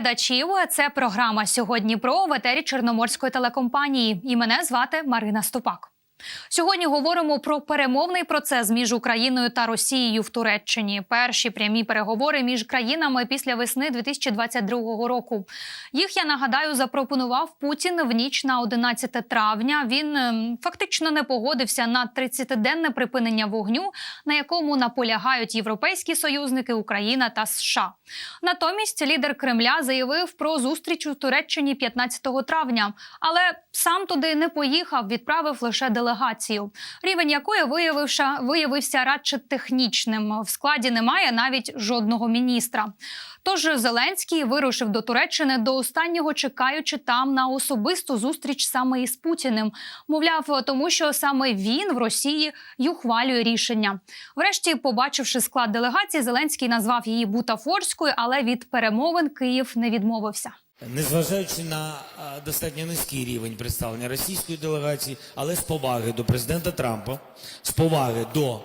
Глядачів. Це програма сьогодні про в етері Чорноморської телекомпанії. І мене звати Марина Ступак. Сьогодні говоримо про перемовний процес між Україною та Росією в Туреччині. Перші прямі переговори між країнами після весни 2022 року. Їх я нагадаю запропонував Путін в ніч на 11 травня. Він ем, фактично не погодився на 30-денне припинення вогню, на якому наполягають європейські союзники Україна та США. Натомість лідер Кремля заявив про зустріч у Туреччині 15 травня, але сам туди не поїхав, відправив лише делегацію, рівень якої виявився, виявився радше технічним. В складі немає навіть жодного міністра. Тож Зеленський вирушив до Туреччини до останнього, чекаючи там на особисту зустріч саме із Путіним. Мовляв, тому що саме він в Росії й ухвалює рішення. Врешті, побачивши склад делегації, Зеленський назвав її бутафорською, але від перемовин Київ не відмовився. Незважаючи на достатньо низький рівень представлення російської делегації, але з поваги до президента Трампа, з поваги до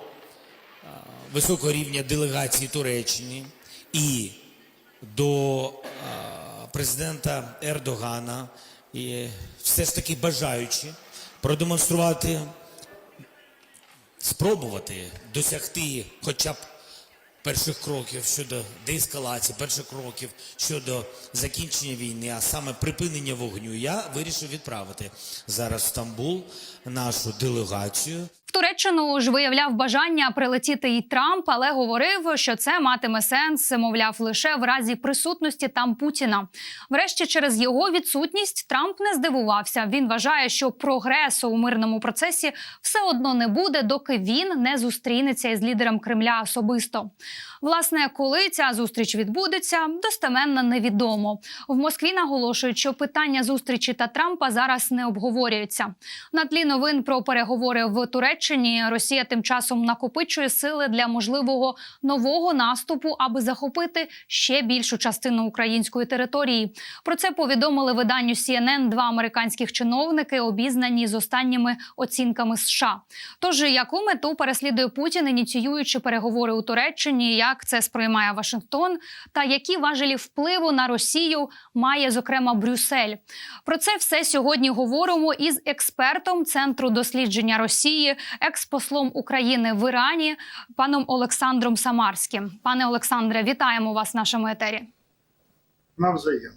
високого рівня делегації Туреччини і до президента Ердогана, і все ж таки бажаючи продемонструвати, спробувати досягти хоча б перших кроків щодо деескалації, перших кроків щодо закінчення війни, а саме припинення вогню, я вирішив відправити зараз в Стамбул нашу делегацію. Туреччину ж виявляв бажання прилетіти і Трамп, але говорив, що це матиме сенс, мовляв, лише в разі присутності там Путіна. Врешті, через його відсутність Трамп не здивувався. Він вважає, що прогресу у мирному процесі все одно не буде, доки він не зустрінеться із лідером Кремля особисто. Власне, коли ця зустріч відбудеться, достеменно невідомо. В Москві наголошують, що питання зустрічі та Трампа зараз не обговорюються. На тлі новин про переговори в Туреччині Росія тим часом накопичує сили для можливого нового наступу, аби захопити ще більшу частину української території. Про це повідомили виданню CNN два американських чиновники, обізнані з останніми оцінками США. Тож яку мету переслідує Путін, ініціюючи переговори у Туреччині, як це сприймає Вашингтон, та які важелі впливу на Росію має зокрема Брюссель? Про це все сьогодні говоримо із експертом Центру дослідження Росії, експослом України в Ірані, паном Олександром Самарським. Пане Олександре, вітаємо вас в нашому етері. Навзаєм.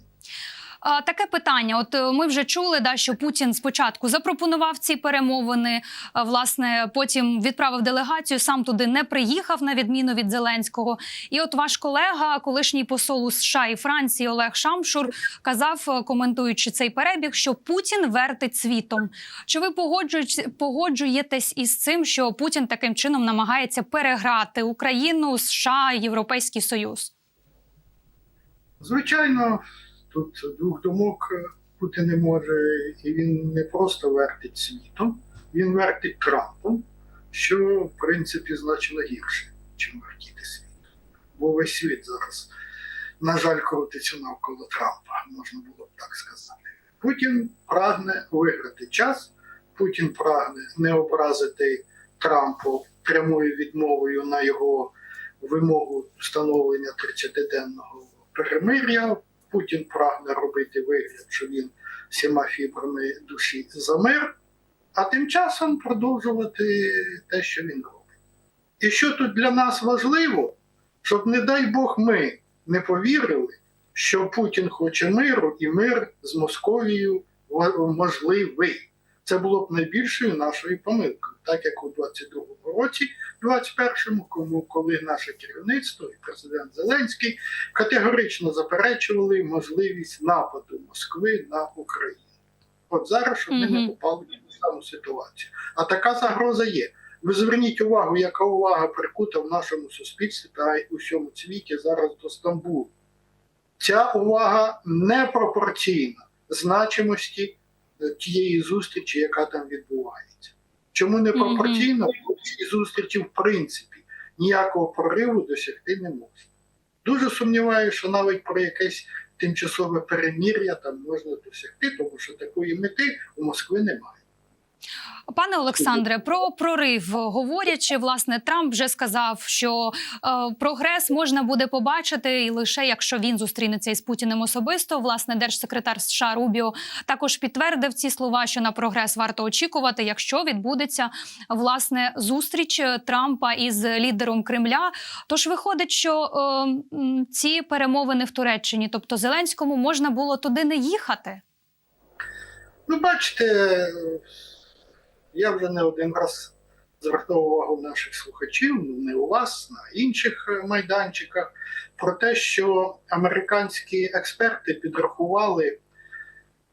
Таке питання. От е, ми вже чули, да, що Путін спочатку запропонував ці перемовини. а, Власне, потім відправив делегацію, сам туди не приїхав на відміну від Зеленського. І от ваш колега, колишній посол у США і Франції Олег Шамшур, казав, е, коментуючи цей перебіг, що Путін вертить світом. Чи ви погоджуєтесь із цим, що Путін таким чином намагається переграти Україну, США, Європейський Союз? Звичайно, тут двох думок бути не може, і він не просто вертить світом, він вертить Трампом, що в принципі значно гірше, ніж вертіти світ. Бо весь світ зараз, на жаль, крутиться навколо Трампа, можна було б так сказати. Путін прагне виграти час, Путін прагне не образити Трампу прямою відмовою на його вимогу встановлення 30-денного перемир'я. Путін прагне робити вигляд, що він всіма фібрами душі за мир, а тим часом продовжувати те, що він робить. І що тут для нас важливо, щоб, не дай Бог, ми не повірили, що Путін хоче миру і мир з Московією можливий. Це було б найбільшою нашою помилкою, так як у 22-му році, 21-му, кому коли наше керівництво і президент Зеленський категорично заперечували можливість нападу Москви на Україну. От зараз, щоб ми не попали в ту саму ситуацію. А така загроза є. Ви зверніть увагу, яка увага прикута в нашому суспільстві та й у всьому світі зараз до Стамбулу. Ця увага непропорційна значимості тієї зустрічі, яка там відбувається. Чому не пропорційно? Цій зустрічі, в принципі, ніякого прориву досягти не можна. Дуже сумніваюся, що навіть про якесь тимчасове перемір'я там можна досягти, тому що такої мети у Москви немає. Пане Олександре, про прорив говорячи, власне, Трамп вже сказав, що е, прогрес можна буде побачити і лише якщо він зустрінеться із Путіним особисто. Власне, держсекретар США Рубіо також підтвердив ці слова, що на прогрес варто очікувати, якщо відбудеться власне зустріч Трампа із лідером Кремля. Тож виходить, що е, ці перемовини в Туреччині, тобто Зеленському, можна було туди не їхати. Ну, бачите, я вже не один раз звертав увагу наших слухачів, ну не у вас, на інших е, майданчиках, про те, що американські експерти підрахували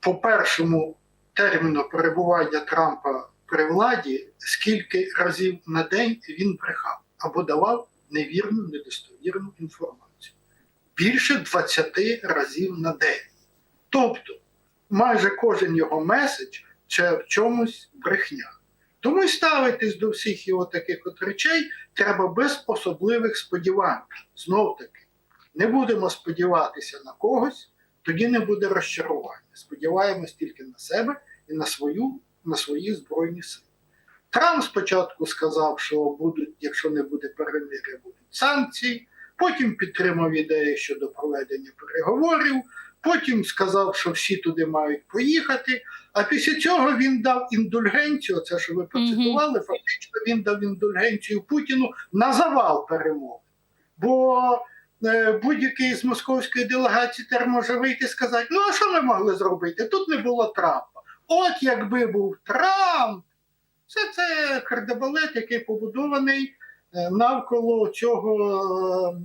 по першому терміну перебування Трампа при владі, скільки разів на день він брехав або давав невірну, недостовірну інформацію. Більше 20 разів на день. Тобто, майже кожен його меседж це в чомусь брехня. Тому й ставитись до всіх його таких от речей треба без особливих сподівань. Знов таки, не будемо сподіватися на когось, тоді не буде розчарування. Сподіваємось тільки на себе і на свою, на свої збройні сили. Трамп спочатку сказав, що будуть, якщо не буде перемир'я, будуть санкції. Потім підтримав ідею щодо проведення переговорів. Потім сказав, що всі туди мають поїхати. А після цього він дав індульгенцію. Це що ви процитували, фактично він дав індульгенцію Путіну на завал перемов. Бо е, будь-який з московської делегації тепер може вийти і сказати: ну а що ми могли зробити? Тут не було Трампа. От якби був Трамп, це це кардебалет, який побудований е, навколо цього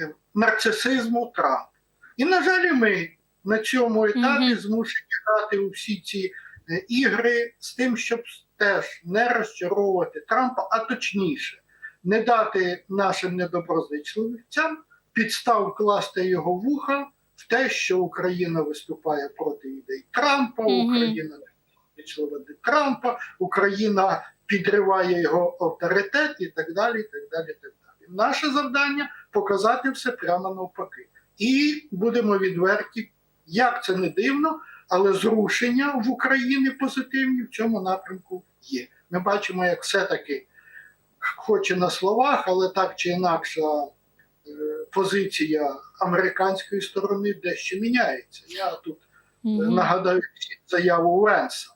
е, нарцисизму Трампа. І, на жаль, ми на цьому етапі Мгм. змушені грати у всі ці е, ігри з тим, щоб теж не розчаровувати Трампа, а точніше, не дати нашим недоброзичливцям підстав вкласти його вуха в те, що Україна виступає проти ідей Трампа, Мгм. Україна недоброзичлива до Трампа, Україна підриває його авторитет і так далі. і так далі, і так далі. Наше завдання показати все прямо навпаки. І будемо відверті, як це не дивно, але зрушення в Україні позитивні в цьому напрямку є. Ми бачимо, як все-таки, хоч і на словах, але так чи інакше, е, позиція американської сторони дещо міняється. Я тут Мгм. нагадаю заяву Венса,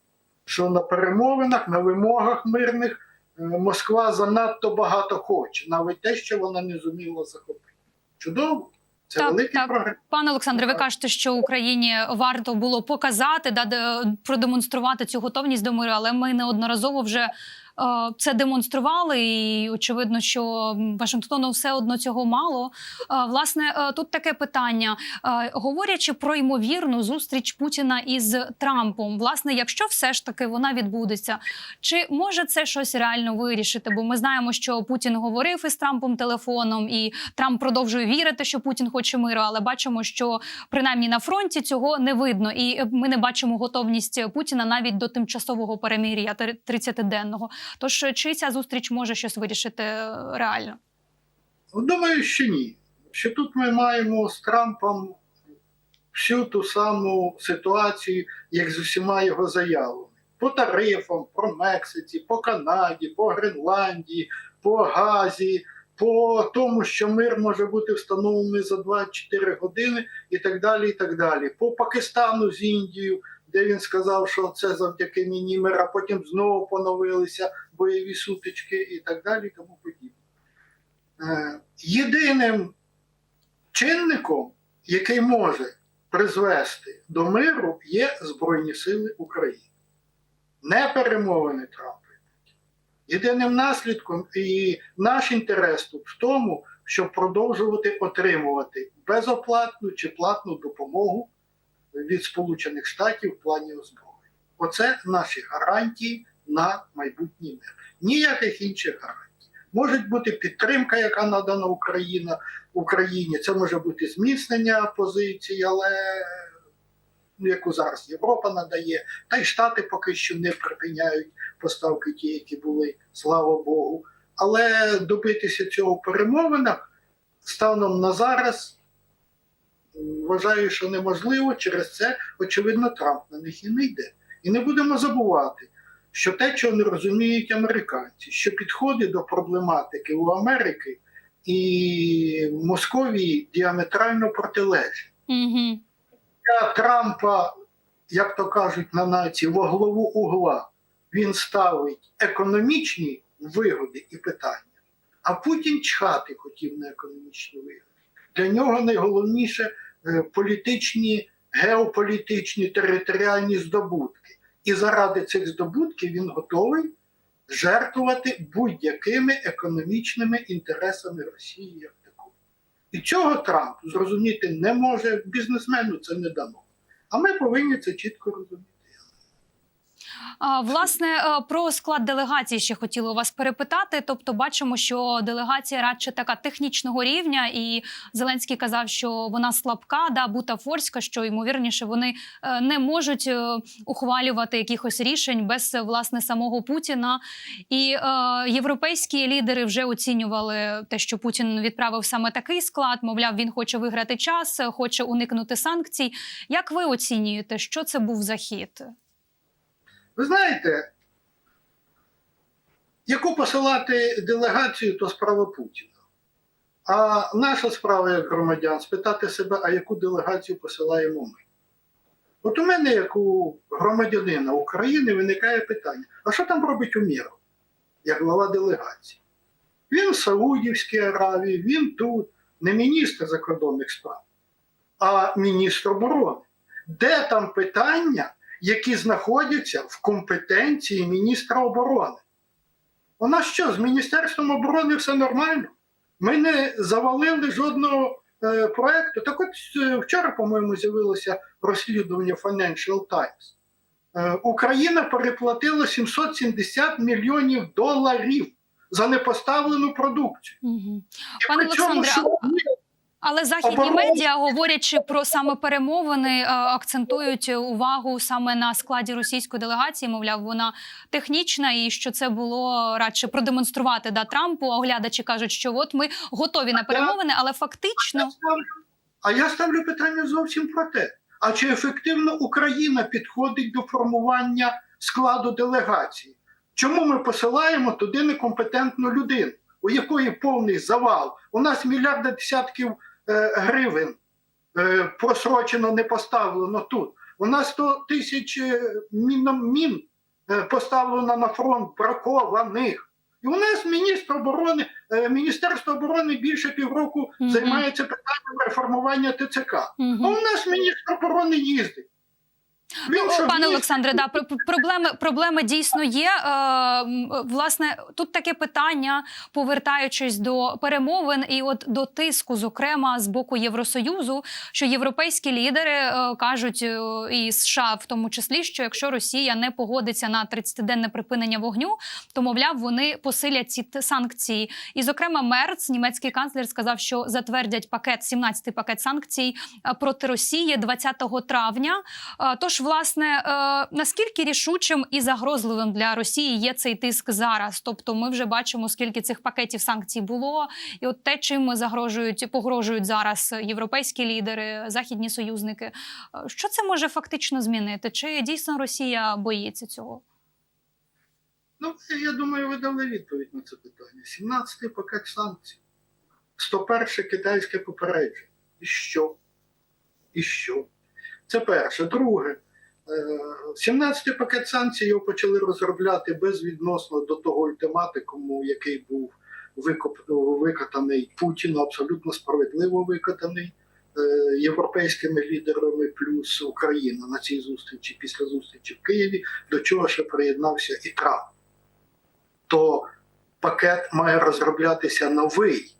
що на перемовинах, на вимогах мирних е, Москва занадто багато хоче, навіть те, що вона не зуміла захопити. Чудово, це Так, великий так. прогрес. Пане Олександре, ви кажете, що Україні варто було показати, да, продемонструвати цю готовність до миру, але ми неодноразово вже е, це демонстрували, і очевидно, що Вашингтону все одно цього мало. Е, власне, е, тут таке питання: Е, говорячи про ймовірну зустріч Путіна із Трампом, власне, якщо все ж таки вона відбудеться, чи може це щось реально вирішити? Бо ми знаємо, що Путін говорив із Трампом телефоном, і Трамп продовжує вірити, що Путін хоче миру, але бачимо, що принаймні на фронті цього не видно, і ми не бачимо готовність Путіна навіть до тимчасового перемир'я 30-денного. Тож чи ця зустріч може щось вирішити е, реально? Ну, Думаю, що ні. Що тут ми маємо з Трампом всю ту саму ситуацію, як з усіма його заявами. По тарифам, про Мексиці, по Канаді, по Гренландії, по Газі, по тому, що мир може бути встановлений за 24 години і так далі. і так далі. По Пакистану з Індією, де він сказав, що це завдяки міні мир, а потім знову поновилися бойові сутички і так далі. Тому подібне. Е, єдиним чинником, який може призвести до миру, є Збройні Сили України. Не перемовини Трампа. Єдиним наслідком і наш інтерес тут в тому, щоб продовжувати отримувати безоплатну чи платну допомогу від Сполучених Штатів в плані озброєння. Оце наші гарантії на майбутній мир. Ніяких інших гарантій. Може бути підтримка, яка надана Україна, Україні. Це може бути зміцнення позицій, але ну, яку зараз Європа надає, та й Штати поки що не припиняють поставки ті, які були, слава Богу. Але добитися цього перемовинах станом на зараз вважаю, що неможливо. Через це, очевидно, Трамп на них і не йде. І не будемо забувати, що те, чого не розуміють американці, що підходи до проблематики у Америки і Московії діаметрально протилежні. Угу. Для Трампа, як то кажуть на нації, во главу угла він ставить економічні вигоди і питання, а Путін чхати хотів на економічні вигоди. Для нього найголовніше політичні, геополітичні, територіальні здобутки. І заради цих здобутків він готовий жертвувати будь-якими економічними інтересами Росії як такої. І цього Трамп зрозуміти не може, бізнесмену це не дано. А ми повинні це чітко розуміти. Власне, е, про склад делегації ще хотіла вас перепитати. Тобто, бачимо, що делегація радше така технічного рівня, і Зеленський казав, що вона слабка, да бутафорська, що ймовірніше вони е, не можуть е, ухвалювати якихось рішень без власне самого Путіна. І е, європейські лідери вже оцінювали те, що Путін відправив саме такий склад. Мовляв, він хоче виграти час, хоче уникнути санкцій. Як ви оцінюєте, що це був за хід? Ви знаєте, яку посилати делегацію, то справа Путіна. А наша справа як громадян спитати себе, а яку делегацію посилаємо ми. От у мене, як у громадянина України, виникає питання: а що там робить Умєров, як глава делегації? Він в Саудівській Аравії, він тут, не міністр закордонних справ, а міністр оборони. Де там питання, які знаходяться в компетенції міністра оборони? У нас що, з Міністерством оборони все нормально? Ми не завалили жодного е, проекту. Так от е, вчора, по-моєму, з'явилося розслідування Financial Times. Е, Україна переплатила 770 мільйонів доларів за непоставлену продукцію. Угу. І Пане при цьому, що Але західні медіа, говорячи про саме перемовини, е, акцентують увагу саме на складі російської делегації. Мовляв, вона технічна, і що це було радше продемонструвати да Трампу. А Оглядачі кажуть, що от ми готові на перемовини, але фактично а я ставлю питання зовсім про те: а чи ефективно Україна підходить до формування складу делегації? Чому ми посилаємо туди некомпетентну людину, у якої повний завал? У нас мільярди десятків е, гривень е, просрочено, не поставлено тут. У нас 100 тисяч е, мін, мін поставлено на фронт бракованих. І у нас міністр оборони, Міністерство оборони більше півроку Мгм. займається питанням реформування ТЦК. А у нас міністр оборони їздить. Ну, Пане Олександре, да пр- пр- проблеми, проблеми дійсно є. Е, власне, тут таке питання, повертаючись до перемовин і от до тиску, зокрема з боку Євросоюзу, що європейські лідери е, кажуть, е, і США в тому числі, що якщо Росія не погодиться на 30-денне припинення вогню, то мовляв вони посилять ці санкції. І, зокрема, Мерц, німецький канцлер, сказав, що затвердять пакет 17-й пакет санкцій проти Росії 20 травня. Е, Тож, власне, е, наскільки рішучим і загрозливим для Росії є цей тиск зараз? Тобто, ми вже бачимо, скільки цих пакетів санкцій було, і от те, чим загрожують, погрожують зараз європейські лідери, західні союзники. Е, Що це може фактично змінити? Чи дійсно Росія боїться цього? Ну, я думаю, ви дали відповідь на це питання. 17-й пакет санкцій. 101 китайське попередження. І що? І що? Це перше. Друге, 17-й пакет санкцій його почали розробляти безвідносно до того ультиматикуму, який був викоп- викатаний. Путіну, абсолютно справедливо викатаний е, європейськими лідерами плюс Україна на цій зустрічі, після зустрічі в Києві, до чого ще приєднався і Трамп. То пакет має розроблятися новий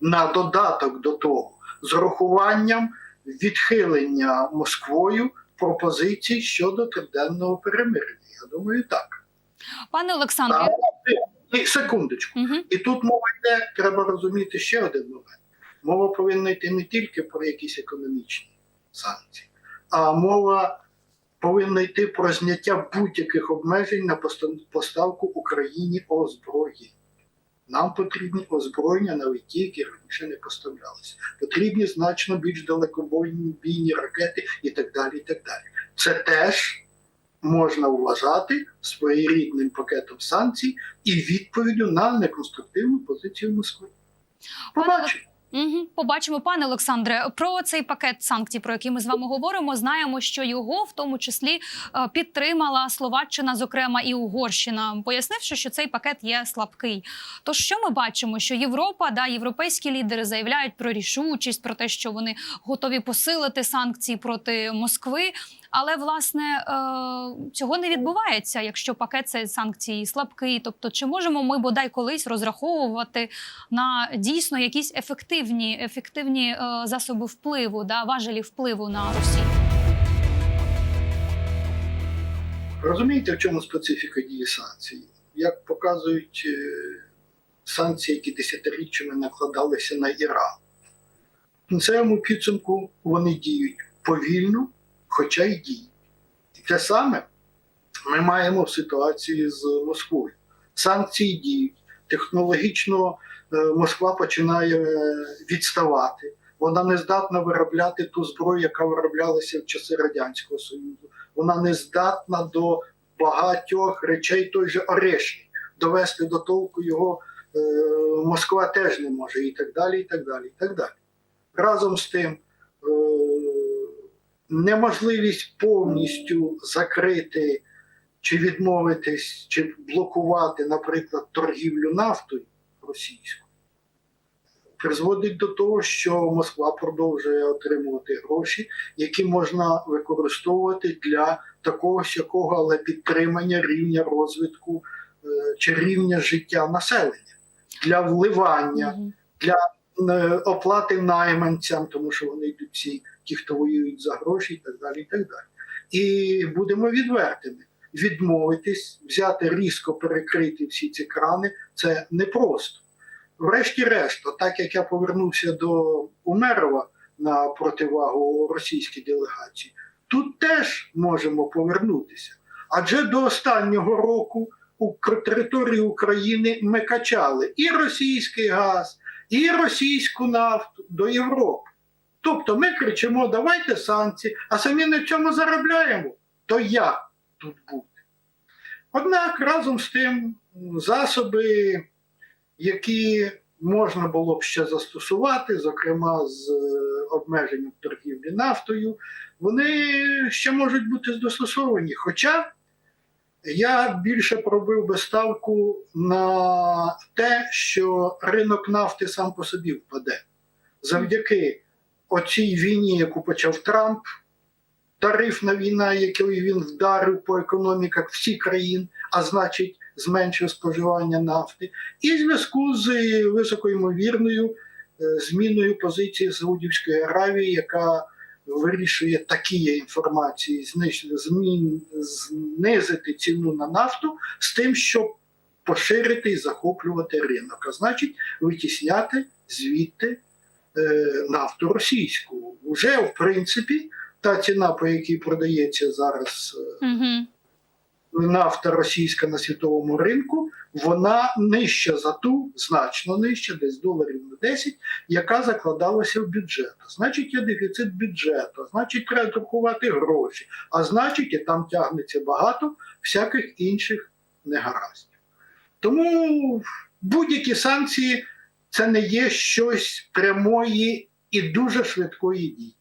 на додаток до того, з урахуванням відхилення Москвою пропозицій щодо триденного перемир'я. Я думаю, так. Пане Олександре, А, секундочку. угу. І тут мова йде, треба розуміти ще один момент. Мова повинна йти не тільки про якісь економічні санкції, а мова повинна йти про зняття будь-яких обмежень на поста- поставку Україні озброєнь. Нам потрібні озброєння, навіть ті, які раніше не поставлялися. Потрібні значно більш далекобійні бійні ракети і так далі. і так далі. Це теж можна вважати своєрідним пакетом санкцій і відповіддю на неконструктивну позицію Москви. Побачимо. Угу. Побачимо, пане Олександре, про цей пакет санкцій, про який ми з вами говоримо. Знаємо, що його в тому числі е, підтримала Словаччина, зокрема і Угорщина, пояснивши, що цей пакет є слабкий. Тож що ми бачимо? Що Європа, да, європейські лідери заявляють про рішучість, про те, що вони готові посилити санкції проти Москви. Але власне е, цього не відбувається, якщо пакет цей санкцій слабкий. Тобто, чи можемо ми бодай колись розраховувати на дійсно якісь ефективні, ефективні е, засоби впливу, да, важелі впливу на Росію? Розумієте, в чому специфіка дії санкцій? Як показують е, санкції, які десятиріччями накладалися на Іран. В кінцевому підсумку вони діють повільно, хоча й діють. І те саме ми маємо в ситуації з Москвою. Санкції діють. Технологічно е, Москва починає е, відставати. Вона не здатна виробляти ту зброю, яка вироблялася в часи Радянського Союзу. Вона не здатна до багатьох речей той же Орешник. Довести до толку його е, Москва теж не може, і так далі. і так далі, і так далі. Разом з тим, е, неможливість повністю закрити чи відмовитись, чи блокувати, наприклад, торгівлю нафтою російською, призводить до того, що Москва продовжує отримувати гроші, які можна використовувати для такого сякого, але підтримання рівня розвитку е, чи рівня життя населення, для вливання Мгм. е, оплати найманцям, тому що вони йдуть всі, ті, хто воюють за гроші, і так далі. І так далі. І будемо відвертими. Відмовитись, взяти різко перекрити всі ці крани це непросто. Врешті-решт, так як я повернувся до Умерова на противагу російській делегації, тут теж можемо повернутися. Адже до останнього року у території України ми качали і російський газ, і російську нафту до Європи. Тобто ми кричимо, давайте санкції, а самі на цьому заробляємо. То як тут бути? Однак разом з тим засоби, які можна було б ще застосувати, зокрема з е, обмеженням торгівлі нафтою, вони ще можуть бути застосовані. Хоча я більше пробив би ставку на те, що ринок нафти сам по собі впаде. Завдяки оцій війні, яку почав Трамп, тарифна війна, якою він вдарив по економіках всіх країн, а значить, зменшив споживання нафти, і зв'язку з високоймовірною е, зміною позиції Саудівської Аравії, яка вирішує такі інформації, знизити ціну на нафту з тим, щоб поширити і захоплювати ринок, а значить, витісняти звідти нафту російську. Уже, в принципі, та ціна, по якій продається зараз е, Угу. нафта російська на світовому ринку, вона нижча за ту, значно нижча, десь доларів на 10, яка закладалася в бюджет. Значить, є дефіцит бюджету, значить, треба друкувати гроші, а значить, і там тягнеться багато всяких інших негараздів. Тому будь-які санкції це не є щось прямої і дуже швидкої дії.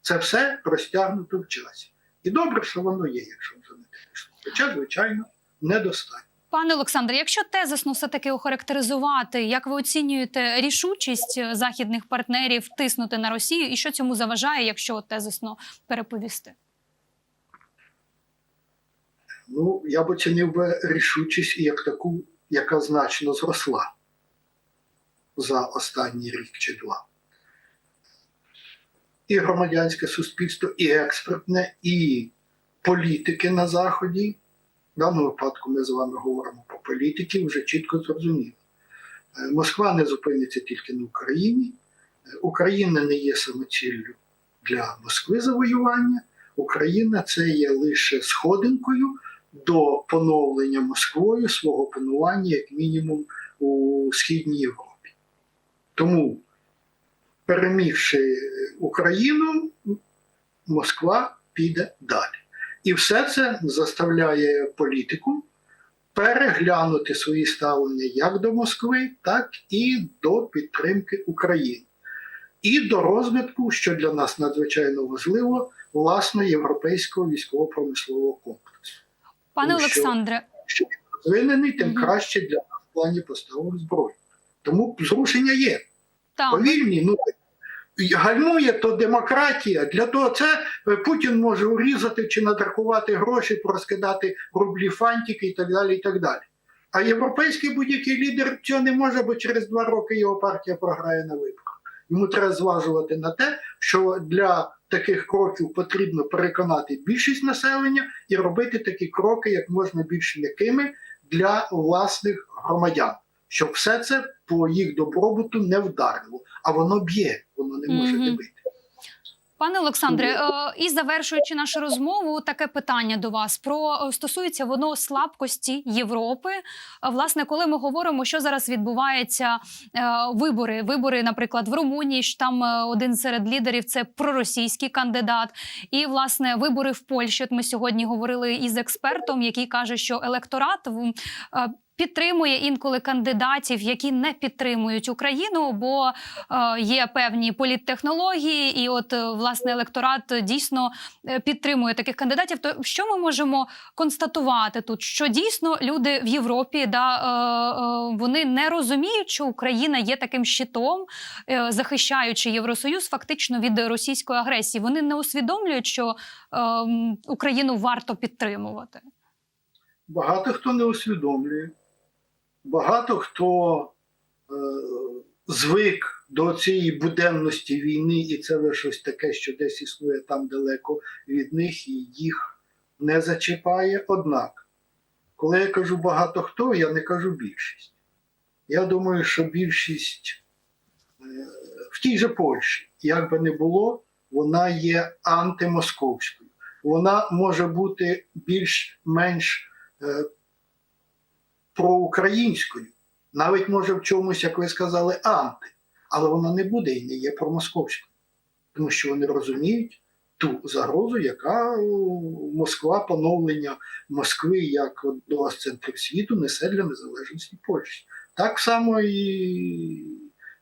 Це все розтягнуто в часі. І добре, що воно є, якщо вже не пішло. Хоча, звичайно, недостатньо. Пане Олександре, якщо тезисно все таки охарактеризувати, як ви оцінюєте рішучість західних партнерів тиснути на Росію, і що цьому заважає, якщо тезисно переповісти? Ну, я б оцінив би рішучість як таку, яка значно зросла за останній рік чи два. І громадянське суспільство, і експертне, і політики на Заході. В даному випадку ми з вами говоримо про політиків, вже чітко зрозуміло. Е, Москва не зупиниться тільки на Україні. Е, Україна не є самоціллю для Москви завоювання. Україна це є лише сходинкою до поновлення Москвою свого панування, як мінімум, у Східній Європі. Тому, перемігши Україну, Москва піде далі. І все це заставляє політику переглянути свої ставлення як до Москви, так і до підтримки України, і до розвитку, що для нас надзвичайно важливо, власне, європейського військово-промислового комплексу. Пане Тому Олександре, Що він розвинений, тим краще для нас в плані поставок зброї. Тому зрушення є. Так. Повільні, ну гальмує то демократія. Для того це е, Путін може урізати чи надрахувати гроші, порозкидати рублі фантики і так далі. і так далі. А європейський будь-який лідер цього не може, бо через два роки його партія програє на виборах. Йому треба зважувати на те, що для таких кроків потрібно переконати більшість населення і робити такі кроки як можна більш м'якими для власних громадян, щоб все це по їх добробуту не вдарило. А воно б'є, воно не може не бити. Пане Олександре, е, і завершуючи нашу розмову, таке питання до вас про е, стосується воно слабкості Європи. Е, Власне, коли ми говоримо, що зараз відбувається вибори, вибори, наприклад, в Румунії ж там один серед лідерів це проросійський кандидат, і власне вибори в Польщі. От ми сьогодні говорили із експертом, який каже, що електорат підтримує інколи кандидатів, які не підтримують Україну, бо е, є певні політтехнології, і от е, власне електорат дійсно е, підтримує таких кандидатів. То що ми можемо констатувати тут? Що дійсно люди в Європі да вони не розуміють, що Україна є таким щитом, захищаючи Євросоюз фактично від російської агресії. Вони не усвідомлюють, що Україну варто підтримувати. Багато хто не усвідомлює, багато хто е, звик до цієї буденності війни, і це лише щось таке, що десь існує там далеко від них, і їх не зачіпає. Однак, коли я кажу багато хто, я не кажу більшість. Я думаю, що більшість е, в тій же Польщі, як би не було, вона є антимосковською. Вона може бути більш-менш е, проукраїнською, навіть може в чомусь, як ви сказали, анти, але вона не буде і не є промосковською, тому що вони розуміють ту загрозу, яка е, Москва, поновлення Москви як одного з центрів світу несе для незалежності Польщі. Так само і.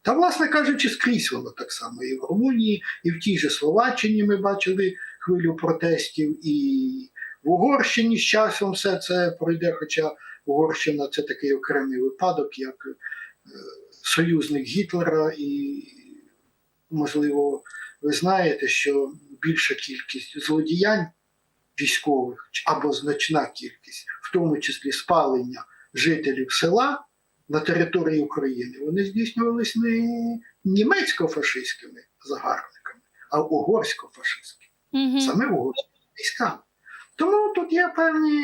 Та, власне кажучи, скрізь воно так само. І в Румунії, і в тій же Словаччині ми бачили хвилю протестів, і в Угорщині з часом все це пройде, хоча Угорщина це такий окремий випадок, як е, союзник Гітлера, і, можливо, ви знаєте, що більша кількість злодіянь військових або значна кількість, в тому числі спалення жителів села на території України, вони здійснювались не німецько-фашистськими загарбниками, а угорсько-фашистськими Угу. саме угорськими військами. Тому тут є певні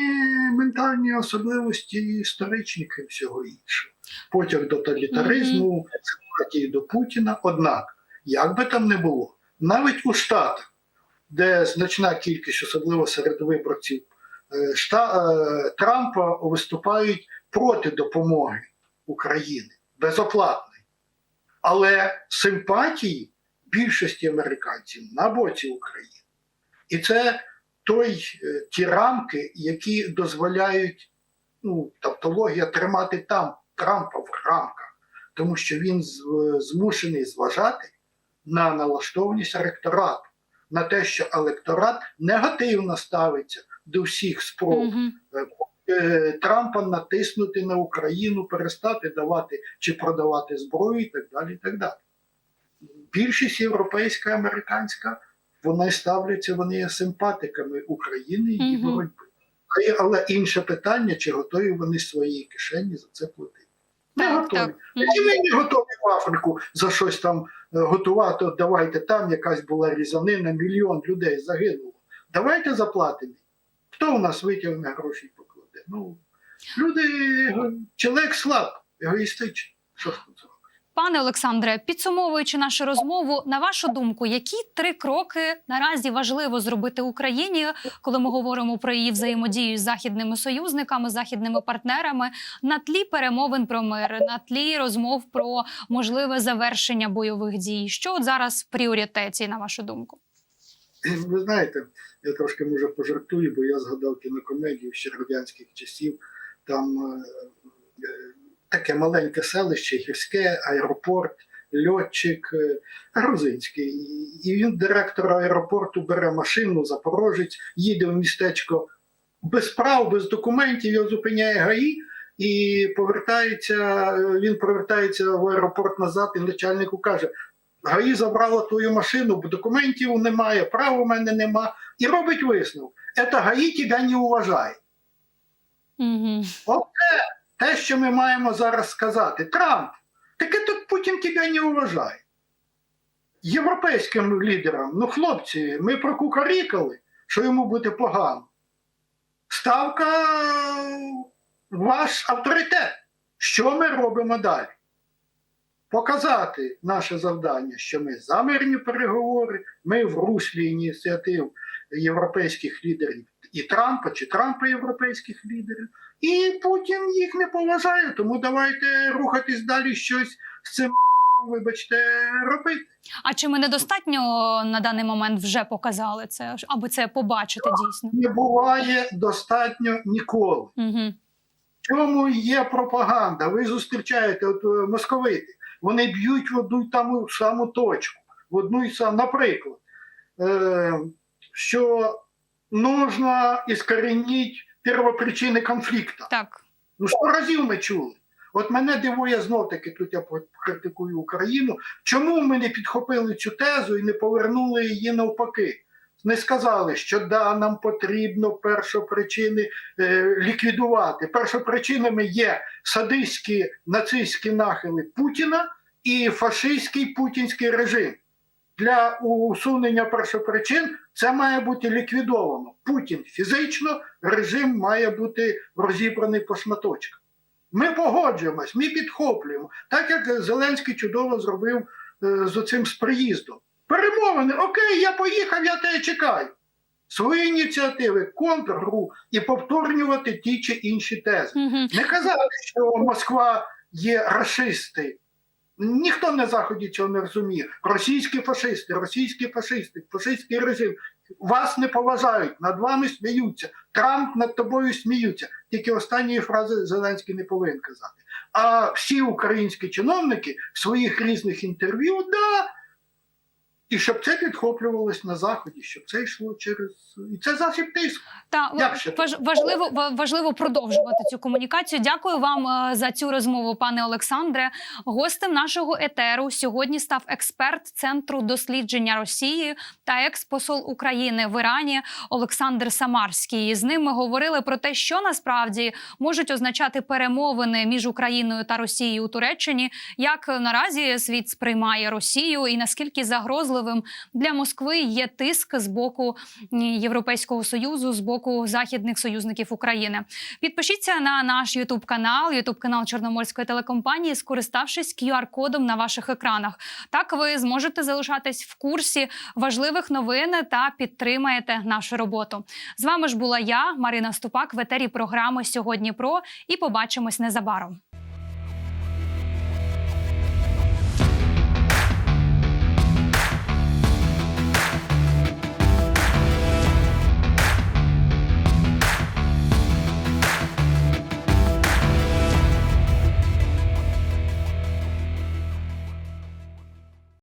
ментальні особливості історичні, крім всього іншого. Потяг до тоталітаризму, симпатії до Путіна. Однак, як би там не було, навіть у Штатах, де значна кількість, особливо серед виборців е, Шта, е, Трампа, виступають проти допомоги України безоплатної. Але симпатії більшості американців на боці України. І це той, е, ті рамки, які дозволяють ну, тавтологія тримати там Трампа в рамках, тому що він змушений зважати на налаштованість електорату, на те, що електорат негативно ставиться до всіх спроб е, Трампа натиснути на Україну, перестати давати чи продавати зброю і так далі. І так далі. Більшість європейська, американська, вони ставляться, вони є симпатиками України і її боротьби. Але інше питання, чи готові вони з своєї кишені за це платити. Не Так, готові. так. І ми не готові в Африку за щось там е, готувати. От давайте там якась була різанина, мільйон людей загинуло. Давайте заплатимо. Хто у нас витягне гроші і покладе? Ну, люди, е, чоловік слаб, егоїстичний. Що ж тут? Пане Олександре, підсумовуючи нашу розмову, на вашу думку, які три кроки наразі важливо зробити Україні, коли ми говоримо про її взаємодію з західними союзниками, західними партнерами на тлі перемовин про мир, на тлі розмов про можливе завершення бойових дій? Що от зараз в пріоритеті, на вашу думку? Ви знаєте, я трошки може пожартую, бо я згадав кінокомедію ще радянських часів. Там е, е, таке маленьке селище, гірське, аеропорт, льотчик е, грузинський. І- він директор аеропорту бере машину, запорожець, їде в містечко без прав, без документів, його зупиняє ГАІ. І повертається, е, він повертається в аеропорт назад, і начальнику каже: ГАІ забрало твою машину, бо документів немає, прав у мене нема. І робить висновок. Це ГАІ тебе не вважає. Угу. Те, що ми маємо зараз сказати, Трамп, таке тут Путін тебе не вважає. Європейським лідерам, ну хлопці, ми прокукарікали, що йому буде погано. Ставка ваш авторитет. Що ми робимо далі? Показати наше завдання, що ми за мирні переговори, ми в руслі ініціатив європейських лідерів і Трампа, чи Трампа європейських лідерів. І Путін їх не поважає, тому давайте рухатись далі щось з цим, вибачте, робити. А чи ми недостатньо на даний момент вже показали це, аби це побачити дійсно? Не буває достатньо ніколи. Угу. Чому є пропаганда? Ви зустрічаєте от, е, московити, вони б'ють в одну й таму саму точку, в одну й саму, наприклад, е, що нужно іскорінити первопричини конфлікту. Так. Ну, сто разів ми чули. От мене дивує знов таки, тут я критикую Україну. Чому ми не підхопили цю тезу і не повернули її навпаки? Не сказали, що да, нам потрібно першопричини е, ліквідувати. Першопричинами є садистські нацистські нахили Путіна і фашистський путінський режим. Для усунення першопричин це має бути ліквідовано. Путін фізично, режим має бути розібраний по шматочках. Ми погоджуємось, ми підхоплюємо, так як Зеленський чудово зробив е, з оцим з приїздом. Перемовини, окей, я поїхав, я тебе чекаю. Свої ініціативи, контргру і повторювати ті чи інші тези. Не казати, що Москва є расисти. Ніхто на Заході цього не розуміє. Російські фашисти, російські фашисти, фашистський режим вас не поважають, над вами сміються. Трамп над тобою сміються. Тільки останньої фрази Зеленський не повинен казати. А всі українські чиновники в своїх різних інтерв'ю, да. І щоб це підхоплювалось на заході, щоб це йшло через і це засіб тиску. Та важ, важливо важливо продовжувати цю комунікацію. Дякую вам е, за цю розмову, пане Олександре. Гостем нашого етеру сьогодні став експерт центру дослідження Росії та експосол України в Ірані Олександр Самарський. З ним ми говорили про те, що насправді можуть означати перемовини між Україною та Росією у Туреччині, як наразі світ сприймає Росію і наскільки загрозливим для Москви є тиск з боку Європейського союзу, з боку західних союзників України. Підпишіться на наш Ютуб канал, Ютуб канал Чорноморської телекомпанії, скориставшись QR-кодом на ваших екранах. Так ви зможете залишатись в курсі важливих новин та підтримаєте нашу роботу. З вами ж була я, Марина Ступак, в етері програми Сьогодні Про і побачимось незабаром.